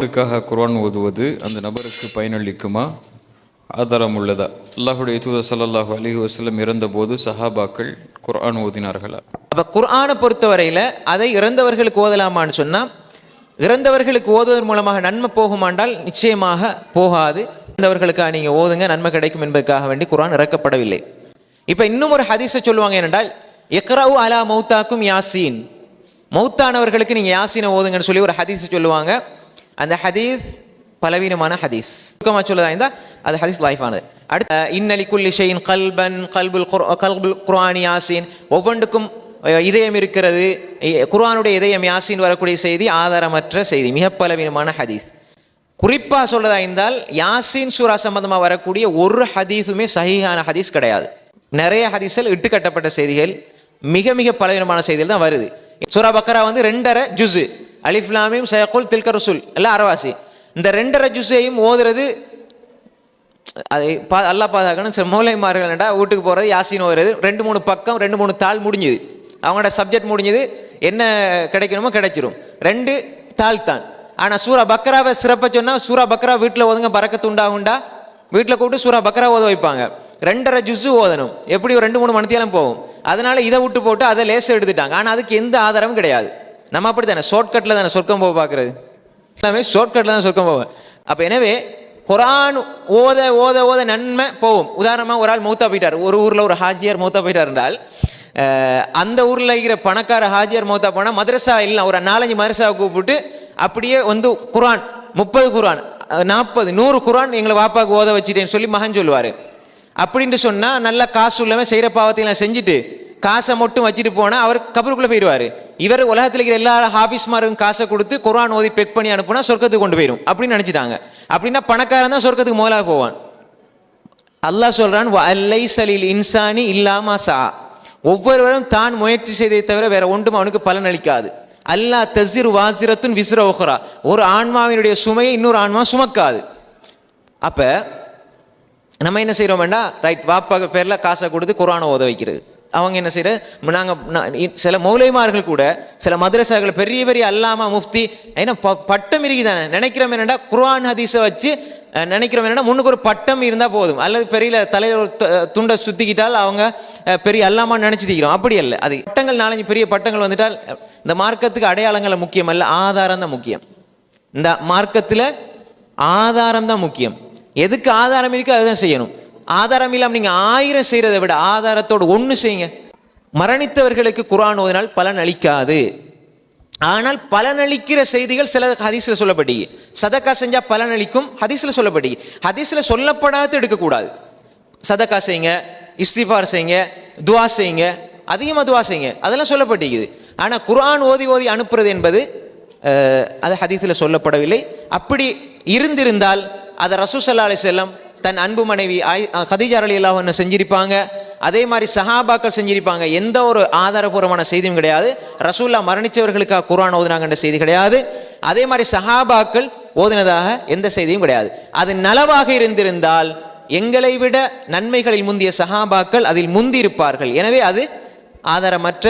நபருக்காக குரான் ஓதுவது அந்த நபருக்கு பயனளிக்குமா? ஆதாரம் உள்ளதா? அல்லாஹுடைய தூதர் சல்லாஹூ அலி வஸல்லம் இறந்தபோது சஹாபாக்கள் குர்ஆன் ஓதினார்களா? அப்போ குர்ஆனை பொறுத்தவரையில் அதை இறந்தவர்களுக்கு ஓதலாமான்னு சொன்னால் இறந்தவர்களுக்கு ஓதுவதன் மூலமாக நன்மை போகுமாண்டால் நிச்சயமாக போகாது. இறந்தவர்களுக்காக நீங்கள் ஓதுங்க நன்மை கிடைக்கும் என்பதற்காக வேண்டி குரான் இறக்கப்படவில்லை. இப்போ இன்னும் ஒரு ஹதீஸை சொல்லுவாங்க என்னென்றால் இக்ரவு அலா மௌத்தாக்கும் யாசீன். மௌத்தானவர்களுக்கு நீங்கள் யாசீனை ஓதுங்கன்னு சொல்லி ஒரு ஹதீஸ் சொல்லுவாங்க. அந்த ஹதீஸ் பலவீனமான ஹதீஸ். சுருக்கமாக சொல்லதாக இருந்தால் அது ஹதீஸ் லைஃபானது அடுத்த இன்னலி குல்லிஷையின் கல்பன் கல்புல் கல்புல் குர்ஆனி யாசின். ஒவ்வொன்றுக்கும் இதயம் இருக்கிறது. குர்ஆனுடைய இதயம் யாசின் வரக்கூடிய செய்தி ஆதாரமற்ற செய்தி. மிக பலவீனமான ஹதீஸ். குறிப்பாக சொல்லதா இருந்தால் யாசின் சூரா சம்பந்தமாக வரக்கூடிய ஒரு ஹதீஸுமே சகிஹான ஹதீஸ் கிடையாது. நிறைய ஹதீஸில் இட்டுக்கட்டப்பட்ட செய்திகள் மிக மிக பலவீனமான செய்திகள் தான் வருது. சூரா பக்கரா வந்து ரெண்டரை ஜுஸு. அலிஃப்லாமியும் சயகுல் தில்க ரசூல். எல்லாம் அரவாசி இந்த ரெண்டரை ஜுஸையும் ஓதுறது அதை பா அல்லா பாதுகாக்கணும். சில மூலைமார்கள்டா வீட்டுக்கு போகிறது யாசின் ஓகிறது ரெண்டு மூணு பக்கம் ரெண்டு மூணு தாள் முடிஞ்சுது. அவங்களோட சப்ஜெக்ட் முடிஞ்சுது. என்ன கிடைக்கணுமோ கிடைச்சிரும். ரெண்டு தாள் தான். ஆனால் சூரா பக்ராவை சிறப்பாக சொன்னால் சூரா பக்ரா வீட்டில் ஓதுங்க பறக்கத்து உண்டா உண்டா? வீட்டில் கூப்பிட்டு சூரா பக்ரா ஓத வைப்பாங்க. ரெண்டரை ஜுஸு ஓதணும். எப்படி ஒரு ரெண்டு மூணு மணித்தியாலும் போகும். அதனால் இதை விட்டு போட்டு அதை லேசாக எடுத்துட்டாங்க. ஆனால் அதுக்கு எந்த ஆதாரமும் கிடையாது. நம்ம அப்படி தானே ஷார்ட்கட்டில் தானே சொர்க்கம் போக பார்க்குறது? எல்லாமே ஷார்ட்கட்டில் தான் சொர்க்கம் போவேன் அப்போ எனவே குரான் ஓத ஓத ஓத நன்மை போகும். உதாரணமாக ஒரு ஆள் மூத்தா போயிட்டார். ஒரு ஊரில் ஒரு ஹாஜியார் மூத்தா போயிட்டார் என்றால் அந்த ஊரில் இருக்கிற பணக்கார ஹாஜியார் மௌத்தா போனால் மதரசா இல்லை ஒரு நாலஞ்சு மதரசாவை கூப்பிட்டு அப்படியே வந்து குரான் முப்பது குரான் நாற்பது நூறு குரான் எங்களை வாப்பாக்கு ஓத வச்சுட்டேன்னு சொல்லி மகன் சொல்லுவார். அப்படின்ட்டு சொன்னால் நல்ல காசு உள்ளவன் செய்கிற பாவத்தையெல்லாம் செஞ்சுட்டு காசை மட்டும் வச்சுட்டு போனால் அவர் கபருக்குள்ளே போயிடுவார். இவர் உலகத்தில் இருக்கிற எல்லா ஹாஃபீஸ்மாருக்கும் காசை கொடுத்து குரான் ஓதி பெக் பண்ணி அனுப்புனா சொர்க்கத்துக்கு கொண்டு போயிடும் அப்படின்னு நினச்சிட்டாங்க. அப்படின்னா பணக்காரன் தான் சொர்க்கத்துக்கு முதலாக போவான். அல்லாஹ் சொல்கிறான் அல்லை சலில் இன்சானி இல்லாமா சா. ஒவ்வொருவரும் தான் முயற்சி செய்ததை தவிர வேற ஒன்றும் அவனுக்கு பலன் அளிக்காது. அல்லாஹ் தசிர் வாசிரத்துன் விசிற ஒஹரா ஒரு ஆன்மாவினுடைய சுமையை இன்னொரு ஆன்மா சுமக்காது. அப்போ நம்ம என்ன செய்கிறோம் வேண்டாம் ரைட் வாப்பா பேரில் காசை கொடுத்து குரானை ஓத வைக்கிறது. அவங்க என்ன செய்கிற நாங்கள் சில மௌலைமார்கள் கூட சில மதரசாக்கள் பெரிய பெரிய அல்லாமா முஃப்தி ஏன்னா ப- பட்டம் இருக்குதானே? நினைக்கிறோம் என்னடா குர்ஆன் ஹதீஸை வச்சு நினைக்கிறோம் என்னடா முன்னுக்கு ஒரு பட்டம் இருந்தால் போதும். அல்லது பெரிய தலையில் ஒரு துண்டை சுத்திக்கிட்டால் அவங்க பெரிய அல்லாமான்னு நினைச்சிட்டு இருக்கிறோம் அப்படி அல்ல. அது பட்டங்கள் நாலஞ்சு பெரிய பட்டங்கள் வந்துட்டால் இந்த மார்க்கத்துக்கு அடையாளங்கள் முக்கியம் அல்ல ஆதாரம் தான் முக்கியம். இந்த மார்க்கத்தில் ஆதாரம் தான் முக்கியம். எதுக்கு ஆதாரம் இருக்கோ அதுதான் செய்யணும். ஆதாரம் இல்லாமல் நீங்கள் ஆயிரம் செய்கிறதை விட ஆதாரத்தோடு ஒன்று செய்யுங்க. மரணித்தவர்களுக்கு குரான் ஓதினால் பலன் அளிக்காது. ஆனால் பலனளிக்கிற செய்திகள் சில ஹதீஸில் சொல்லப்படி. சதக்கா செஞ்சால் பலனளிக்கும் ஹதீஸில் சொல்லப்படி. ஹதீஸில் சொல்லப்படாத எடுக்கக்கூடாது. சதக்கா செய்யுங்க இஸ்திஃபார் செய்யுங்க துவா செய்யுங்க அதிகமாக துவா செய்யுங்க. அதெல்லாம் சொல்லப்பட்டிருக்குது. ஆனால் குரான் ஓதி ஓதி அனுப்புறது என்பது அது ஹதீஸில் சொல்லப்படவில்லை. அப்படி இருந்திருந்தால் அதை ரசூசல்லா அலி செல்லம் தன் அன்பு மனைவி ஆய் கதீஜா அலி செஞ்சிருப்பாங்க. அதே மாதிரி சஹாபாக்கள் செஞ்சிருப்பாங்க. எந்த ஒரு ஆதாரபூர்வமான செய்தியும் கிடையாது. ரசூல்லா மரணித்தவர்களுக்காக குரான் ஓதுனாங்கன்ற செய்தி கிடையாது. அதே மாதிரி சஹாபாக்கள் ஓதினதாக எந்த செய்தியும் கிடையாது. அது நலவாக இருந்திருந்தால் எங்களை விட நன்மைகளில் முந்திய சஹாபாக்கள் அதில் முந்தியிருப்பார்கள். எனவே அது ஆதாரமற்ற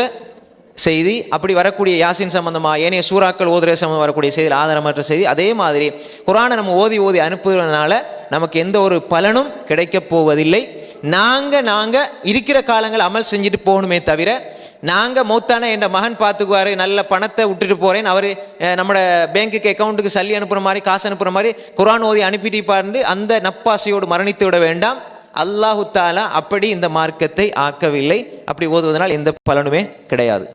செய்தி. அப்படி வரக்கூடிய யாசின் சம்பந்தமாக ஏனைய சூறாக்கள் ஓதுற சம்பந்தம் வரக்கூடிய செய்தி ஆதாரமற்ற செய்தி. அதே மாதிரி குரானை நம்ம ஓதி ஓதி அனுப்புறதுனால நமக்கு எந்த ஒரு பலனும் கிடைக்கப் போவதில்லை. நாங்கள் நாங்கள் இருக்கிற காலங்கள் அமல் செஞ்சுட்டு போகணுமே தவிர நாங்கள் மௌத்தான என் மகன் பார்த்துக்குவாரு நல்ல பணத்தை விட்டுட்டு போகிறேன் அவர் நம்மளோட பேங்க்குக்கு அக்கௌண்ட்டுக்கு சல்லி அனுப்புகிற மாதிரி காசு அனுப்புகிற மாதிரி குரான் ஓதி அனுப்பிட்டு பாருந்து அந்த நப்பாசையோடு மரணித்து விட வேண்டாம். அல்லாஹு தாலா அப்படி இந்த மார்க்கத்தை ஆக்கவில்லை. அப்படி ஓதுவதனால் எந்த பலனுமே கிடையாது.